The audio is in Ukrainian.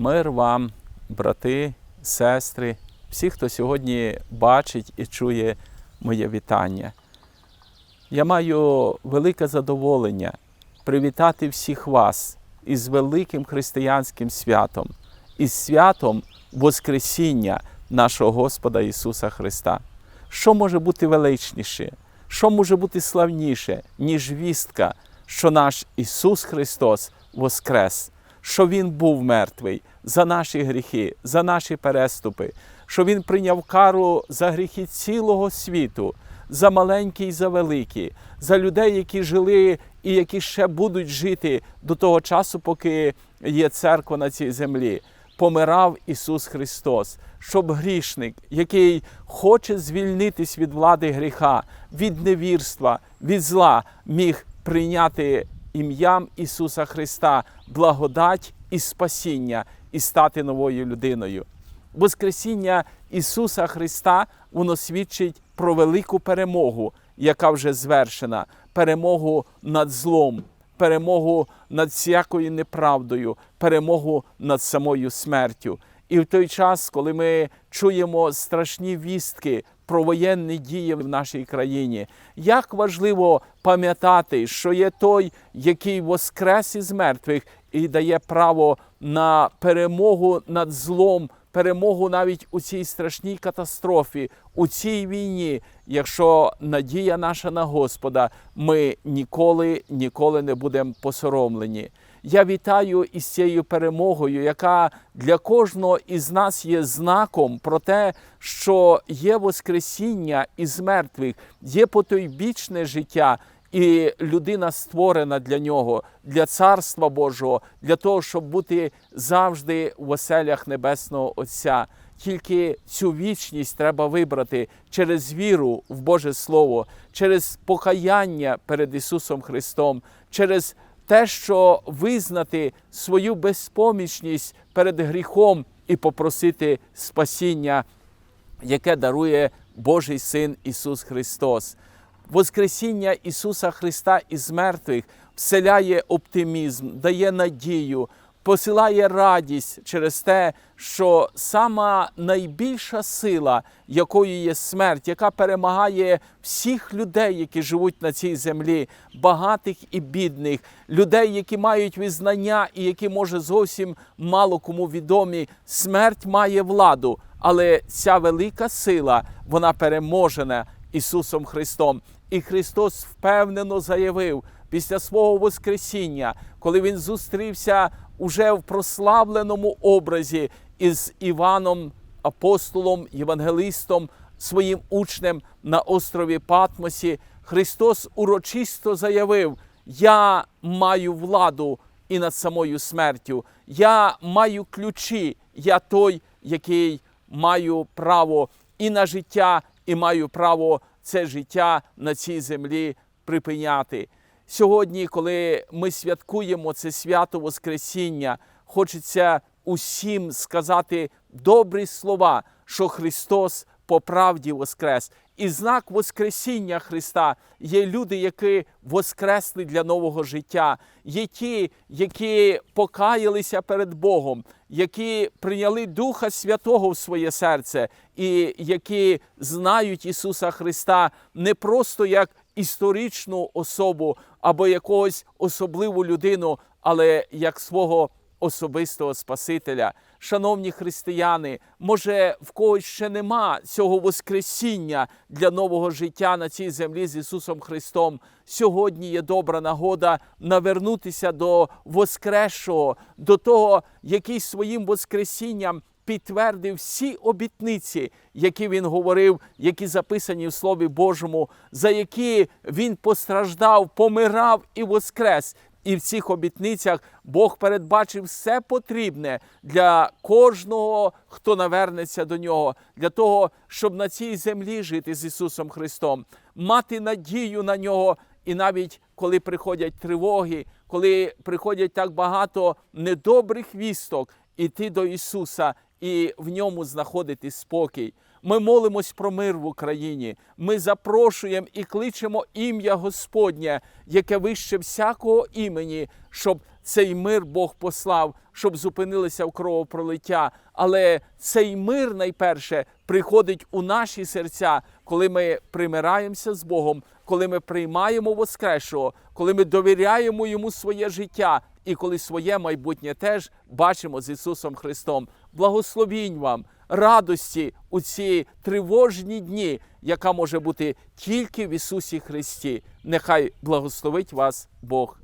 Мир вам, брати, сестри, всі, хто сьогодні бачить і чує моє вітання. Я маю велике задоволення привітати всіх вас із великим християнським святом, із святом Воскресіння нашого Господа Ісуса Христа. Що може бути величніше, що може бути славніше, ніж вістка, що наш Ісус Христос воскрес, що Він був мертвий за наші гріхи, за наші переступи, що Він прийняв кару за гріхи цілого світу, за маленькі і за великі, за людей, які жили і які ще будуть жити до того часу, поки є церква на цій землі. Помирав Ісус Христос, щоб грішник, який хоче звільнитись від влади гріха, від невірства, від зла, міг прийняти ім'ям Ісуса Христа благодать і спасіння і стати новою людиною. Воскресіння Ісуса Христа воно свідчить про велику перемогу, яка вже звершена, перемогу над злом, перемогу над всякою неправдою, перемогу над самою смертю. І в той час, коли ми чуємо страшні вістки про воєнні дії в нашій країні, як важливо пам'ятати, що є той, який воскрес із мертвих і дає право на перемогу над злом, перемогу навіть у цій страшній катастрофі, у цій війні, якщо надія наша на Господа, ми ніколи, ніколи не будемо посоромлені. Я вітаю із цією перемогою, яка для кожного із нас є знаком про те, що є Воскресіння із мертвих, є потойбічне життя, і людина створена для нього, для царства Божого, для того, щоб бути завжди в оселях Небесного Отця. Тільки цю вічність треба вибрати через віру в Боже Слово, через покаяння перед Ісусом Христом, через те, що визнати свою безпомічність перед гріхом і попросити спасіння, яке дарує Божий Син Ісус Христос. Воскресіння Ісуса Христа із мертвих вселяє оптимізм, дає надію, посилає радість через те, що сама найбільша сила, якою є смерть, яка перемагає всіх людей, які живуть на цій землі, багатих і бідних, людей, які мають визнання і які, може, зовсім мало кому відомі, смерть має владу, але ця велика сила, вона переможена Ісусом Христом. І Христос впевнено заявив після свого Воскресіння, коли Він зустрівся уже в прославленому образі із Іваном, апостолом, євангелистом, своїм учнем на острові Патмосі, Христос урочисто заявив: Я маю владу і над самою смертю, я маю ключі, я той, який маю право і на життя, і маю право це життя на цій землі припиняти. Сьогодні, коли ми святкуємо це свято Воскресіння, хочеться усім сказати добрі слова, що Христос по правді воскрес. І знак Воскресіння Христа є люди, які воскресли для нового життя, є ті, які покаялися перед Богом, які прийняли Духа Святого в своє серце, і які знають Ісуса Христа не просто як історичну особу або якогось особливу людину, але як свого особистого Спасителя. Шановні християни, може в когось ще нема цього Воскресіння для нового життя на цій землі з Ісусом Христом. Сьогодні є добра нагода навернутися до Воскресшого, до того, який своїм Воскресінням підтвердив всі обітниці, які він говорив, які записані в Слові Божому, за які він постраждав, помирав і воскрес. І в цих обітницях Бог передбачив все потрібне для кожного, хто навернеться до нього, для того, щоб на цій землі жити з Ісусом Христом, мати надію на нього. І навіть коли приходять тривоги, коли приходять так багато недобрих вісток, іти до Ісуса і в ньому знаходити спокій. Ми молимось про мир в Україні. Ми запрошуємо і кличемо ім'я Господнє, яке вище всякого імені, щоб цей мир Бог послав, щоб зупинилося в кровопролиття. Але цей мир найперше приходить у наші серця, коли ми примираємося з Богом, коли ми приймаємо Воскресшого, коли ми довіряємо йому своє життя і коли своє майбутнє теж бачимо з Ісусом Христом. Благословінь вам, радості у ці тривожні дні, яка може бути тільки в Ісусі Христі. Нехай благословить вас Бог.